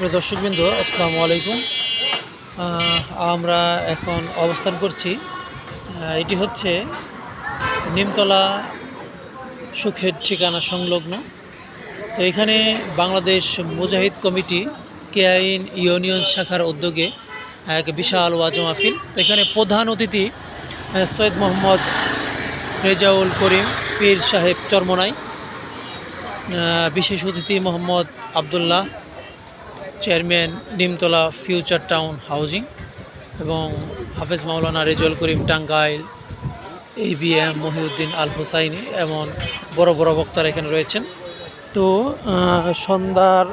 প্রিয় দর্শকবৃন্দ, আসসালামু আলাইকুম। আমরা এখন অবস্থান করছি। এটি হচ্ছে নিমতলা সুখের ঠিকানা সংলগ্ন। তো এখানে বাংলাদেশ মুজাহিদ কমিটি, কেআইন ইউনিয়ন শাখার উদ্যোগে এক বিশাল ওয়াজ মাহফিল। তো এখানে প্রধান অতিথি সৈয়দ মোহাম্মদ রেজাউল করিম, পীর সাহেব চরমনাই। বিশেষ অতিথি Mohammad Abdullah chairman Nimtala future town housing এবং হাফেজ মাওলানা Rezual Karim Tangail, A B M Mohiuddin Al Hussaini এমন বড় বড় বক্তারা এখানে রয়েছেন। তো সন্ধ্যার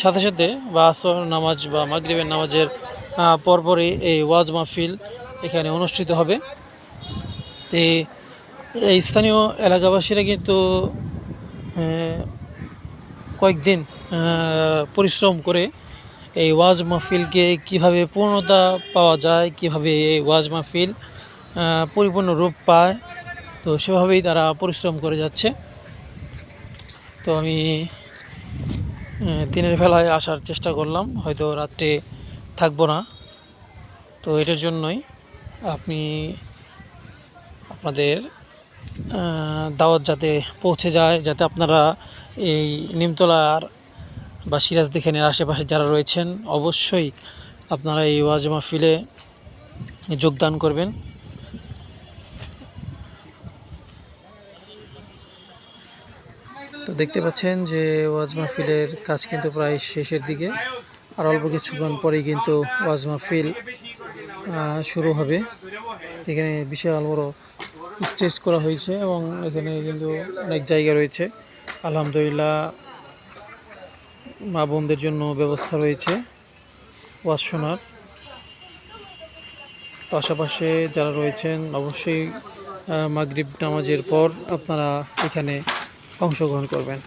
সাথে সাথে বা আসর নামাজ বা মাগরিবের নামাজের পরপরই এই ওয়াজ মাহফিল এখানে অনুষ্ঠিত হবে। তো, এই স্থানীয় এলাকাবাসীরা কিন্তু কয়েকদিন পরিশ্রম করে এই ওয়াজ মাহফিলকে কীভাবে পূর্ণতা পাওয়া যায়, কীভাবে এই ওয়াজ মাহফিল পরিপূর্ণ রূপ পায়, তো সেভাবেই তারা পরিশ্রম করে যাচ্ছে। তো আমি দিনের বেলায় আসার চেষ্টা করলাম, হয়তো রাত্রে থাকব না। তো এটার জন্যই আপনি আপনাদের দাওয়াত যাতে পৌঁছে যায়, যাতে আপনারা এই নিমতলার বা সিরাজদিখানের আশেপাশে যারা রয়েছেন, অবশ্যই আপনারা এই ওয়াজ মাহফিলে যোগদান করবেন। তো দেখতে পাচ্ছেন যে ওয়াজ মাহফিলের কাজ কিন্তু প্রায় শেষের দিকে, আর অল্প কিছুক্ষণ পরেই কিন্তু ওয়াজ মাহফিল শুরু হবে। এখানে বিশাল বড় স্টেজ করা হয়েছে এবং এখানে কিন্তু অনেক জায়গা রয়েছে। আলহামদুলিল্লাহ মা বোনদের জন্য ব্যবস্থা রয়েছে, ওয়াজ শোনার। তো আশেপাশে যারা রয়েছেন, অবশ্যই মাগরিব নামাজের পর আপনারা এখানে অংশগ্রহণ করবেন।